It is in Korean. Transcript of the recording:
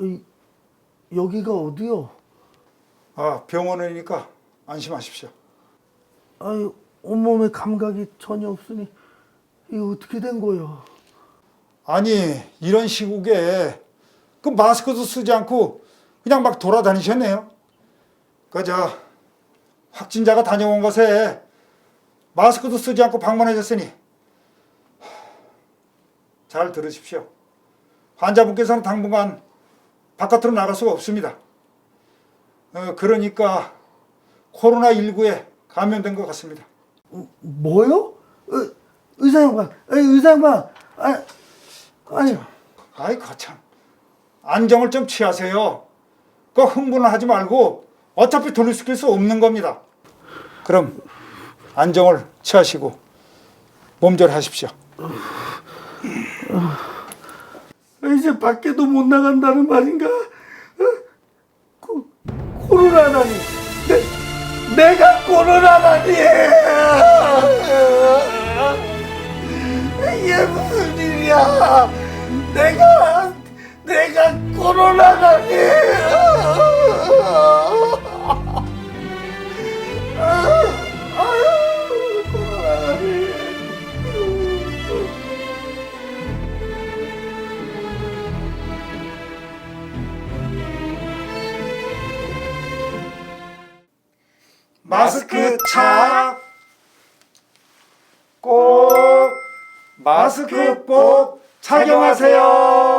이, 여기가 어디요? 아, 병원이니까 안심하십시오. 아유, 온몸에 감각이 전혀 없으니 이거 어떻게 된 거요? 아니, 이런 시국에 그 마스크도 쓰지 않고 그냥 막 돌아다니셨네요. 그저 확진자가 다녀온 것에 마스크도 쓰지 않고 방문하셨으니 하, 잘 들으십시오. 환자분께서는 당분간 바깥으로 나갈 수가 없습니다. 어, 그러니까 코로나19에 감염된 것 같습니다. 뭐요? 의, 의사 양반, 의사 양반, 아, 아니, 아이 거참 안정을 좀 취하세요. 그 흥분을 하지 말고 어차피 돌이킬 수 없는 겁니다. 그럼 안정을 취하시고 몸조리하십시오. 이제 밖에도 못 나간다는 말인가? 어? 코, 코로나라니, 내, 내가 코로나라니! 이게 무슨 일이야? 내가, 내가 코로나라니! 마스크 착. 꼭 마스크 꼭 착용하세요.